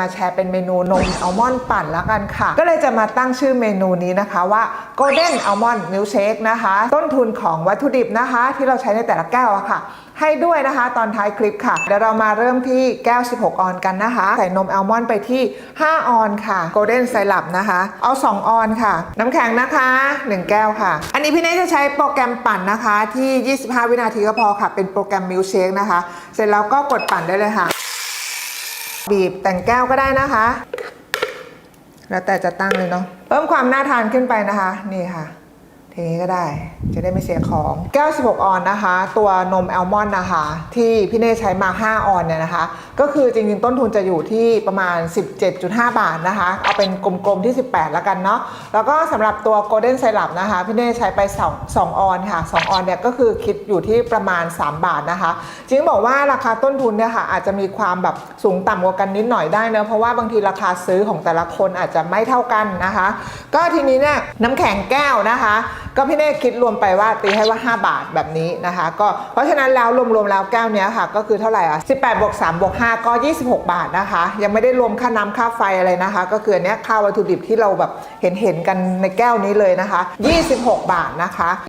มาแชร์เป็นเมนูนมอัลมอนด์ปั่นแล้วกันค่ะ ก็เลยจะมาตั้งชื่อเมนูนี้นะคะว่า Golden Almond Milkshake นะคะ ต้นทุนของวัตถุดิบนะคะ ที่เราใช้ในแต่ละแก้วอะค่ะ ให้ด้วยนะคะ ตอนท้ายคลิปค่ะ เดี๋ยวเรามาเริ่มที่แก้ว 16 ออนกันนะคะ ใส่นมอัลมอนด์ไปที่ 5 ออนค่ะ Golden Syrup นะคะ เอา 2 ออนค่ะ น้ำแข็งนะคะ 1 แก้วค่ะ อันนี้พี่เนทจะใช้โปรแกรมปั่นนะคะ ที่ 25 วินาทีก็พอค่ะ เป็นโปรแกรม Milkshake นะคะ เสร็จแล้วก็กดปั่นได้เลยค่ะ บีบแต่งแก้วก็ได้นะคะ แล้วแต่จะตั้งเลยเนาะเพิ่มความน่าทานขึ้นไปนะคะ นี่ค่ะ ทีนี้ก็ได้ จะได้ไม่เสียของ แก้ว 16 ออนนะคะ ตัวนมแอลมอนนะคะ ที่พี่เน่ใช้มา 5 ออนเนี่ยนะคะ ก็คือจริงๆ ต้นทุนจะอยู่ที่ประมาณ 17.5 บาทนะคะ เอาเป็นกลมๆที่ 18 แล้วกันเนาะ แล้วก็สำหรับตัว Golden Syrup นะคะ พี่เน่ใช้ไป 2 2 ออนค่ะ 2 ออนเนี่ยก็คือคิดอยู่ที่ประมาณ 3 บาทนะคะจริงบอกว่าราคาต้นทุนเนี่ยค่ะอาจจะมีความแบบสูงต่ำกว่ากันนิดหน่อยได้เนะเพราะว่าบางทีราคาซื้อของแต่ละคนอาจจะไม่เท่ากันนะคะ ก็ทีนี้เนี่ยน้ำแข็งแก้วนะคะก็พี่เน่คิดรวมไปว่าตีให้ว่า 5 บาทแบบนี้นะคะ ก็เพราะฉะนั้นแล้วรวมๆแล้วแก้วเนี้ยค่ะ ก็คือเท่าไหร่อะ 18บวก3บวก5ก็ 26 บาทนะคะ ยังไม่ได้รวมค่าน้ำค่าไฟอะไรนะคะ ก็คืออันเนี้ยค่าวัตถุดิบที่เราแบบเห็นๆกันในแก้วนี้เลยนะคะ 26 บาทนะคะ